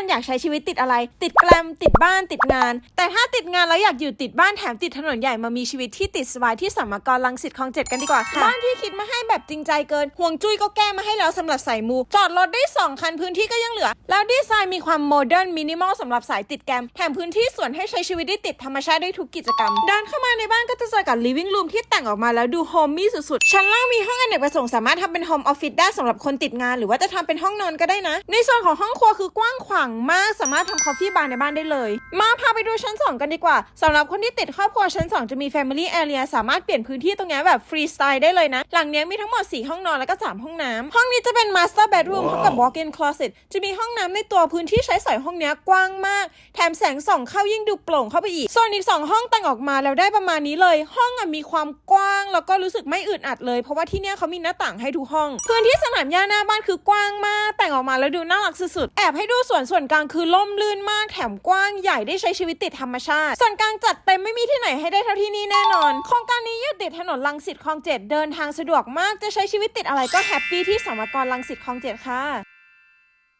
กันอยากใช้ชีวิตติดอะไร ติดแกลมติดบ้านติดงาน แต่ถ้าติดงานแล้วอยากอยู่ติดบ้านแถมติดถนนใหญ่มามีชีวิตที่ติดสบายที่สัมมกรลังสิตคลองเจ็ดกันดีกว่าค่ะบ้านที่คิดมาให้แบบจริงใจเกินห่วงจุ้ยก็แก้มาให้แล้วสำหรับสายมู จอดรถได้ 2 คันพื้นที่ก็ยังเหลือ แล้วดีไซน์มีความโมเดิร์นมินิมอลสำหรับสายติดแกรมแถมพื้นที่ส่วนให้ใช้ชีวิตได้ติดธรรมชาติได้ทุกกิจกรรมเดินเข้ามาในบ้านก็จะเจอกับ living room ที่แต่งออกมาแล้วดูโฮมมี่สุดๆชั้นล่างมีห้องอเนกประสงค์สามารถทำเป็นโฮมออฟฟิศได้สำหรับคนติดงาน หรือว่าจะทำเป็นห้องนอนก็ได้นะ ในส่วนของห้องครัวคือกว้างขวางมากสามารถทำคอฟฟี่บาร์ในบ้านได้เลย มาพาไปดูชั้น 2 กันดีกว่าสำหรับคนที่ติดครอบครัวชั้น 2 จะมี Family Area สามารถเปลี่ยนพื้นที่ตรงนี้แบบฟรีสไตล์ได้เลยนะ หลังเนี้ยมีทั้งหมด 4 ห้องนอนแล้วก็ 3 ห้องน้ำห้องนี้จะเป็น Master Bedroom พร้อมกับ Walk-in Closet จะมีห้องน้ำในตัวพื้นที่ใช้สอยห้องเนี้ยกว้างมาก แถมแสงส่องเข้ายิ่งดูโปร่งเข้าไปอีกส่วนอีก2ห้องแต่งออกมาแล้วได้ประมาณนี้เลย ห้องอะมีความกว้างแล้วก็รู้สึกไม่อึดอัดเลย เพราะว่าที่เนี้ยเขามีหน้าต่างให้ทุกห้อง พื้นที่สนามหญ้าหน้าบ้านคือกว้างมากแต่ งออกมาแล้วดูน่ารักสุดๆ แอบให้ดูส่วนส่วนกลางคือล่มลื่นมากแถมกว้างใหญ่ได้ใช้ชีวิตติดธรรมชาติ ส่วนกลางจัดเต็มไม่มีที่ไหนให้ได้เท่าที่นี่แน่นอน โครงการนี้อยู่ติดถนนลังสิตคลองเจ็ดเดินทางสะดวกมากจะใช้ชีวิตติดอะไรก็แฮปปี้ที่สมกรลังสิตคลองเจ็ดค่ะ